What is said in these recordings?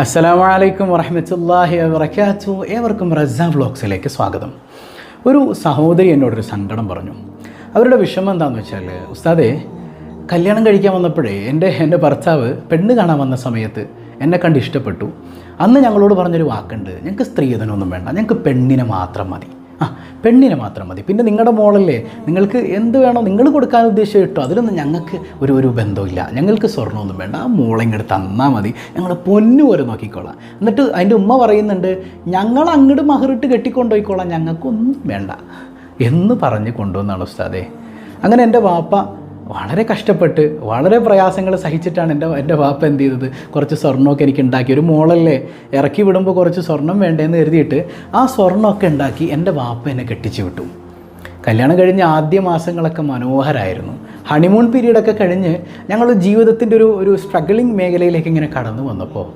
അസ്സലാമു അലൈക്കും വറഹമത്തല്ലാഹി വബറകാത്തു. ഏവർക്കും റസ വ്ളോഗ്സിലേക്ക് സ്വാഗതം. ഒരു സഹോദരി എന്നോടൊരു സങ്കടം പറഞ്ഞു. അവരുടെ വിഷമം എന്താണെന്ന് വെച്ചാൽ ഉസ്താദെ കല്യാണം കഴിക്കാൻ വന്നപ്പോഴേ എന്റെ എന്റെ ഭർത്താവ് പെണ്ണ് കാണാൻ വന്ന സമയത്ത് എന്നെ കണ്ട് ഇഷ്ടപ്പെട്ടു. അന്ന് ഞങ്ങളോട് പറഞ്ഞൊരു വാക്കുണ്ട് ഞങ്ങൾക്ക് സ്ത്രീധനമൊന്നും വേണ്ട ഞങ്ങൾക്ക് പെണ്ണിനെ മാത്രം മതി. ആ പെണ്ണിനെ മാത്രം മതി. പിന്നെ നിങ്ങളുടെ മോളല്ലേ നിങ്ങൾക്ക് എന്ത് വേണോ നിങ്ങൾ കൊടുക്കാൻ ഉദ്ദേശം കിട്ടും അതിലൊന്നും ഞങ്ങൾക്ക് ഒരു ഒരു ബന്ധമില്ല ഞങ്ങൾക്ക് സ്വർണമൊന്നും വേണ്ട. ആ മോളെ ഇങ്ങോട്ട് തന്നാൽ മതി. ഞങ്ങൾ പൊന്നു പോലെ നോക്കിക്കോളാം. എന്നിട്ട് അതിന്റെ ഉമ്മ പറയുന്നുണ്ട് ഞങ്ങൾ അങ്ങോട്ട് മഹറിട്ട് കെട്ടിക്കൊണ്ടുപോയിക്കോളാം ഞങ്ങൾക്കൊന്നും വേണ്ട. എന്ന് പറഞ്ഞ് കൊണ്ടുവന്നാണ് ഉസ്താദേ. അങ്ങനെ എന്റെ വാപ്പ വളരെ കഷ്ടപ്പെട്ട് വളരെ പ്രയാസങ്ങൾ സഹിച്ചിട്ടാണ് എന്റെ എന്റെ വാപ്പ എന്ത് ചെയ്തത്? കുറച്ച് സ്വർണമൊക്കെ എനിക്ക് ഉണ്ടാക്കി. ഒരു മോളല്ലേ? ഇറക്കി വിടുമ്പോൾ കുറച്ച് സ്വർണം വേണ്ടേന്ന് കരുതിയിട്ട് ആ സ്വർണമൊക്കെ ഉണ്ടാക്കി എന്റെ വാപ്പ എന്നെ കെട്ടിച്ചു വിട്ടു. കല്യാണം കഴിഞ്ഞ ആദ്യ മാസങ്ങളൊക്കെ മനോഹരമായിരുന്നു ഹണിമൂൺ പീരീഡൊക്കെ കഴിഞ്ഞ് ഞങ്ങൾ ജീവിതത്തിന്റെ ഒരു ഒരു സ്ട്രഗിളിങ് മേഖലയിലേക്ക് ഇങ്ങനെ കടന്നു വന്നപ്പോൾ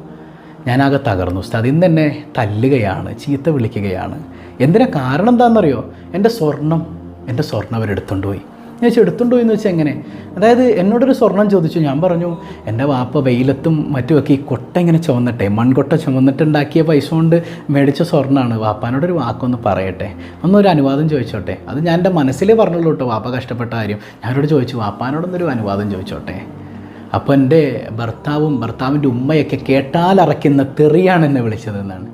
ഞാനാകെ തകർന്നു. ഉസ്താദ് ഇന്ന് എന്നെ തല്ലുകയാണ് ചീത്ത വിളിക്കുകയാണ്. എന്തിനാ? കാരണം എന്താണെന്നറിയോ എന്റെ സ്വർണം എന്റെ സ്വർണം അവരെടുത്തുകൊണ്ട് പോയി. ഞാൻ ചെടുത്തുണ്ടോ എന്ന് വെച്ചാൽ എങ്ങനെ? അതായത് എന്നോടൊരു സ്വർണം ചോദിച്ചു. ഞാൻ പറഞ്ഞു എന്റെ വാപ്പ വെയിലത്തും മറ്റുമൊക്കെ ഈ കൊട്ട ഇങ്ങനെ ചുമന്നിട്ടെ മൺകൊട്ട ചുമന്നിട്ടുണ്ടാക്കിയ പൈസ കൊണ്ട് മേടിച്ച സ്വർണമാണ് വാപ്പാനോടൊരു വാക്കൊന്ന് പറയട്ടെ. ഒന്നൊരു അനുവാദം ചോദിച്ചോട്ടെ. അത് ഞാൻ എന്റെ മനസ്സിലേ പറഞ്ഞുള്ളൂ കേട്ടോ വാപ്പ കഷ്ടപ്പെട്ട കാര്യം. ഞാനോട് ചോദിച്ചു വാപ്പാനോടൊന്നൊരു അനുവാദം ചോദിച്ചോട്ടെ? അപ്പോൾ എന്റെ ഭർത്താവും ഭർത്താവിന്റെ ഉമ്മയൊക്കെ കേട്ടാലറയ്ക്കുന്ന തെറിയാണ് എന്നെ വിളിച്ചതെന്നാണ്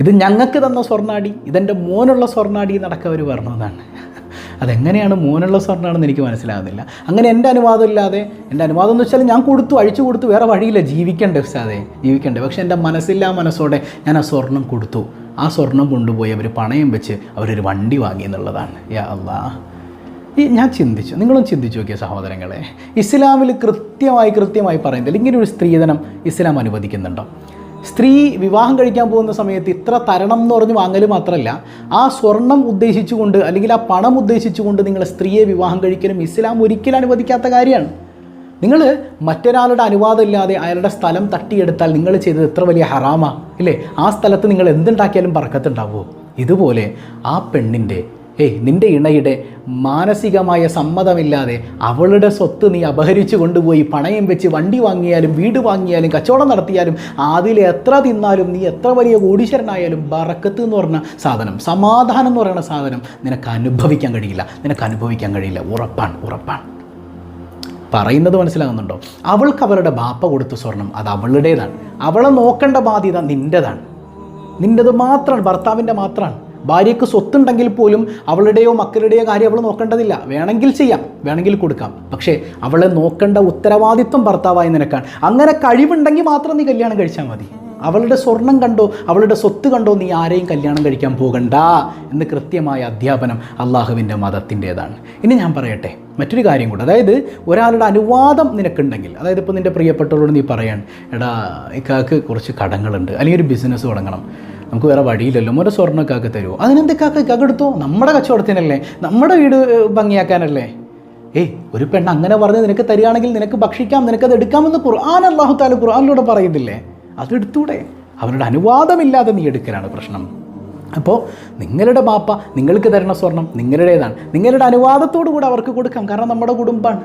ഇത് ഞങ്ങൾക്ക് തന്ന സ്വർണാടി ഇതെന്റെ മോനുള്ള സ്വർണാടി എന്നടക്കം അവർ പറഞ്ഞതാണ്. അതെങ്ങനെയാണ് മോനുള്ള സ്വർണമാണെന്ന് എനിക്ക് മനസ്സിലാകുന്നില്ല. അങ്ങനെ എന്റെ അനുവാദം ഇല്ലാതെ എന്റെ അനുവാദം എന്ന് വെച്ചാൽ ഞാൻ കൊടുത്തു അഴിച്ചു കൊടുത്തു വേറെ വഴിയില്ല ജീവിക്കണ്ടേ ഉസ്താദെ ജീവിക്കണ്ടേ. പക്ഷേ എന്റെ മനസ്സില്ലാ മനസ്സോടെ ഞാൻ ആ സ്വർണം കൊടുത്തു. ആ സ്വർണം കൊണ്ടുപോയി അവർ പണയം വെച്ച് അവരൊരു വണ്ടി വാങ്ങി എന്നുള്ളതാണ്. യാ അള്ളാ. ഈ ഞാൻ ചിന്തിച്ചു നിങ്ങളും ചിന്തിച്ചു നോക്കിയ സഹോദരങ്ങളെ. ഇസ്ലാമിൽ കൃത്യമായി കൃത്യമായി പറയുന്നില്ല ഇങ്ങനെ ഒരു സ്ത്രീധനം ഇസ്ലാം അനുവദിക്കുന്നുണ്ടോ? സ്ത്രീ വിവാഹം കഴിക്കാൻ പോകുന്ന സമയത്ത് ഇത്ര തരണം എന്ന് പറഞ്ഞ് വാങ്ങൽ മാത്രമല്ല ആ സ്വർണം ഉദ്ദേശിച്ചുകൊണ്ട് അല്ലെങ്കിൽ ആ പണം ഉദ്ദേശിച്ചുകൊണ്ട് നിങ്ങൾ സ്ത്രീയെ വിവാഹം കഴിക്കലും ഇസ്ലാം ഒരിക്കലും അനുവദിക്കാത്ത കാര്യമാണ്. നിങ്ങൾ മറ്റൊരാളുടെ അനുവാദം ഇല്ലാതെ അയാളുടെ സ്ഥലം തട്ടിയെടുത്താൽ നിങ്ങൾ ചെയ്തത് എത്ര വലിയ ഹറാമാ ഇല്ലേ? ആ സ്ഥലത്ത് നിങ്ങൾ എന്തുണ്ടാക്കിയാലും പറക്കത്തുണ്ടാവുമോ ഇതുപോലെ ആ പെണ്ണിന്റെ ഏയ് നിന്റെ ഇണയുടെ മാനസികമായ സമ്മതമില്ലാതെ അവളുടെ സ്വത്ത് നീ അപഹരിച്ചു കൊണ്ടുപോയി പണയം വെച്ച് വണ്ടി വാങ്ങിയാലും വീട് വാങ്ങിയാലും കച്ചവടം നടത്തിയാലും അതിൽ എത്ര തിന്നാലും നീ എത്ര വലിയ കോടീശ്വരനായാലും ബറക്കത്ത് എന്ന് പറഞ്ഞ സാധനം സമാധാനം എന്ന് പറയുന്ന സാധനം നിനക്ക് അനുഭവിക്കാൻ കഴിയില്ല. നിനക്ക് അനുഭവിക്കാൻ കഴിയില്ല. ഉറപ്പാണ് ഉറപ്പാണ്. പറയുന്നത് മനസ്സിലാകുന്നുണ്ടോ? അവൾക്ക് അവളുടെ ബാപ്പ കൊടുത്ത സ്വർണം അത് അവളുടേതാണ്. അവളെ നോക്കേണ്ട ബാധ്യത നിന്റെതാണ് നിന്റെത് മാത്രമാണ് ഭർത്താവിന്റെ മാത്രമാണ്. ഭാര്യയ്ക്ക് സ്വത്തുണ്ടെങ്കിൽ പോലും അവളുടെയോ മക്കളുടെയോ കാര്യം അവൾ നോക്കേണ്ടതില്ല. വേണമെങ്കിൽ ചെയ്യാം വേണമെങ്കിൽ കൊടുക്കാം. പക്ഷേ അവളെ നോക്കേണ്ട ഉത്തരവാദിത്വം ഭർത്താവായി നിനക്കാണ്. അങ്ങനെ കഴിവുണ്ടെങ്കിൽ മാത്രം നീ കല്യാണം കഴിച്ചാൽ മതി. അവളുടെ സ്വർണം കണ്ടോ അവളുടെ സ്വത്ത് കണ്ടോ നീ ആരെയും കല്യാണം കഴിക്കാൻ പോകണ്ട എന്ന് കൃത്യമായ അധ്യാപനം അള്ളാഹുവിന്റെ മതത്തിന്റേതാണ്. ഇനി ഞാൻ പറയട്ടെ മറ്റൊരു കാര്യം കൂടെ. അതായത് ഒരാളുടെ അനുവാദം നിനക്കുണ്ടെങ്കിൽ അതായത് ഇപ്പോൾ നിന്റെ പ്രിയപ്പെട്ടവരോട് നീ പറയാൻ എടാ ഇക്കാക്ക് കുറച്ച് കടങ്ങളുണ്ട് അല്ലെങ്കിൽ ഒരു ബിസിനസ് തുടങ്ങണം. നമുക്ക് വേറെ വഴിയില്ലല്ലോ. മോന്റെ സ്വർണക്കാക്ക് തരുമോ അതിനെന്തൊക്കെ കാക്ക എടുത്തോ? നമ്മുടെ കച്ചവടത്തിനല്ലേ? നമ്മുടെ വീട് ഭംഗിയാക്കാനല്ലേ? ഏയ് ഒരു പെണ്ണ് അങ്ങനെ പറഞ്ഞ് നിനക്ക് തരികയാണെങ്കിൽ നിനക്ക് ഭക്ഷിക്കാം നിനക്കത് എടുക്കാമെന്ന് ഖുർആൻ അള്ളാഹു താല ഖുർആനിലൂടെ പറയുന്നില്ലേ? അതെടുത്തൂടെ അവരുടെ അനുവാദമില്ലാതെ നീ എടുക്കലാണ് പ്രശ്നം. അപ്പോൾ നിങ്ങളുടെ പാപ്പ നിങ്ങൾക്ക് തരുന്ന സ്വർണം നിങ്ങളുടേതാണ്. നിങ്ങളുടെ അനുവാദത്തോടു കൂടെ അവർക്ക് കൊടുക്കാം. കാരണം നമ്മുടെ കുടുംബമാണ്.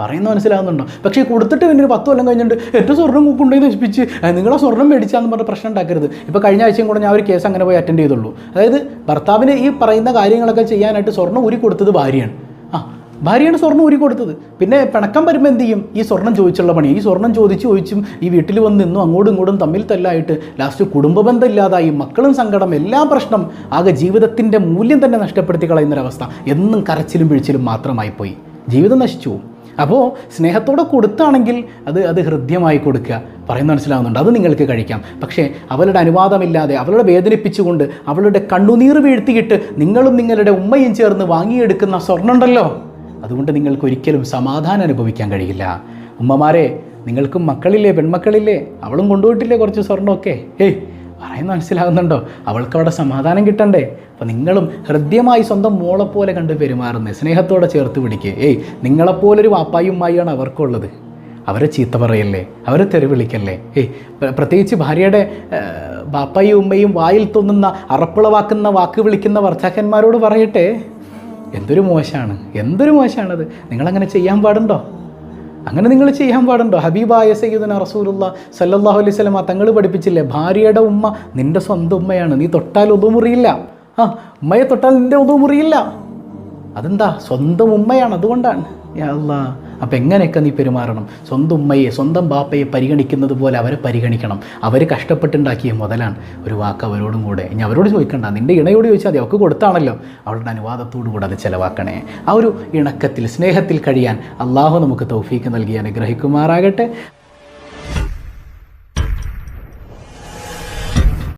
പറയുന്നത് മനസ്സിലാകുന്നുണ്ടോ? പക്ഷേ കൊടുത്തിട്ട് പിന്നെ ഒരു പത്ത് കൊല്ലം കഴിഞ്ഞിട്ട് എന്റെ സ്വർണം കൊണ്ടുപോയി നശിപ്പിച്ച് "ആ, നിങ്ങളെ സ്വർണം മേടിച്ചാന്ന് പറഞ്ഞ പ്രശ്നം ഉണ്ടാക്കരുത്. ഇപ്പോൾ കഴിഞ്ഞ ആഴ്ചയും കൂടെ ഞാൻ ഒരു കേസ് അങ്ങനെ പോയി അറ്റൻഡ് ചെയ്തുള്ളൂ. അതായത് ഭർത്താവിന് ഈ പറയുന്ന കാര്യങ്ങളൊക്കെ ചെയ്യാനായിട്ട് സ്വർണം ഊരി കൊടുത്തത് ഭാര്യയാണ്. ആ ഭാര്യയാണ് സ്വർണം ഊരി കൊടുത്തത്. പിന്നെ പിണക്കം വരുമ്പോൾ എന്ത് ചെയ്യും? ഈ സ്വർണം ചോദിച്ചുള്ള പണി. ഈ സ്വർണം ചോദിച്ച് ചോദിച്ചും ഈ വീട്ടിൽ വന്ന് നിന്നും അങ്ങോട്ടും ഇങ്ങോട്ടും തമ്മിൽ തല്ലായിട്ട് ലാസ്റ്റ് കുടുംബ ബന്ധം ഇല്ലാതായി മക്കളും സങ്കടം എല്ലാ പ്രശ്നം ആകെ ജീവിതത്തിന്റെ മൂല്യം തന്നെ നഷ്ടപ്പെടുത്തി കളയുന്നൊരവസ്ഥ എന്നും കരച്ചിലും പിഴിച്ചിലും മാത്രമായി പോയി ജീവിതം നശിച്ചു പോകും. അപ്പോൾ സ്നേഹത്തോടെ കൊടുത്താണെങ്കിൽ അത് അത് ഹൃദ്യമായി കൊടുക്കുക. പറയുന്ന മനസ്സിലാവുന്നുണ്ട്. അത് നിങ്ങൾക്ക് കഴിക്കാം. പക്ഷേ അവളുടെ അനുവാദമില്ലാതെ അവളെ വേദനിപ്പിച്ചുകൊണ്ട് അവളുടെ കണ്ണുനീർ വീഴ്ത്തിയിട്ട് നിങ്ങളും നിങ്ങളുടെ ഉമ്മയും ചേർന്ന് വാങ്ങിയെടുക്കുന്ന സ്വർണമുണ്ടല്ലോ. അതുകൊണ്ട് നിങ്ങൾക്ക് ഒരിക്കലും സമാധാനം അനുഭവിക്കാൻ കഴിയില്ല. ഉമ്മമാരെ നിങ്ങൾക്കും മക്കളില്ലേ പെൺമക്കളില്ലേ? അവളും കൊണ്ടുപോയിട്ടില്ലേ കുറച്ച് സ്വർണമൊക്കെ? ഏയ് പറയുന്ന മനസ്സിലാകുന്നുണ്ടോ? അവൾക്ക് അവിടെ സമാധാനം കിട്ടണ്ടേ? അപ്പോൾ നിങ്ങളും ഹൃദ്യമായി സ്വന്തം മോളെപ്പോലെ പോലെ കണ്ട് പെരുമാറുന്നത് സ്നേഹത്തോടെ ചേർത്ത് പിടിക്കുക ഏയ് നിങ്ങളെപ്പോലൊരു വാപ്പായും അവർക്കുള്ളത്. അവരെ ചീത്ത പറയല്ലേ? അവരെ തെറി വിളിക്കല്ലേ ഏയ് പ്ര- പ്രത്യേകിച്ച് ഭാര്യയുടെ ബാപ്പായും ഉമ്മയും വായിൽ തോന്നുന്ന അറപ്പുളവാക്കുന്ന വാക്ക് വിളിക്കുന്ന വർച്ചാക്കന്മാരോട് പറയട്ടെ. എന്തൊരു മോശമാണ്. എന്തൊരു മോശമാണത് നിങ്ങളങ്ങനെ ചെയ്യാൻ പാടുണ്ടോ? അങ്ങനെ നിങ്ങൾ ചെയ്യാൻ പാടുണ്ടോ? ഹബീബായ സയ്യിദുന റസൂലുള്ള സല്ലല്ലാഹു അലൈഹി സ്വലമ തങ്ങൾ പഠിപ്പിച്ചില്ലേ? ഭാര്യയുടെ ഉമ്മ നിന്റെ സ്വന്തം ഉമ്മയാണ് നീ തൊട്ടാൽ ഒതു മുറിയില്ല. ആ ഉമ്മയെ തൊട്ടാൽ നിന്റെ ഒതു മുറിയില്ല. അതെന്താ? സ്വന്തം ഉമ്മയാണ് അതുകൊണ്ടാണ്. യാ അപ്പം എങ്ങനെയൊക്കെ നീ പെരുമാറണം? സ്വന്തം ഉമ്മയെ സ്വന്തം ബാപ്പയെ പരിഗണിക്കുന്നത് പോലെ അവരെ പരിഗണിക്കണം. അവർ കഷ്ടപ്പെട്ടുണ്ടാക്കിയ മുതലാണ് ഒരു വാക്ക് അവരോടും കൂടെ. ഇനി അവരോട് ചോദിക്കണ്ട. നിന്റെ ഇണയോട് ചോദിച്ചാൽ മതി. അവർക്ക് കൊടുത്താണല്ലോ. അവളുടെ അനുവാദത്തോടു കൂടെ അത് ചിലവാക്കണേ. ആ ഒരു ഇണക്കത്തിൽ സ്നേഹത്തിൽ കഴിയാൻ അള്ളാഹു നമുക്ക് തൗഫീക്ക് നൽകി അനുഗ്രഹിക്കുമാറാകട്ടെ.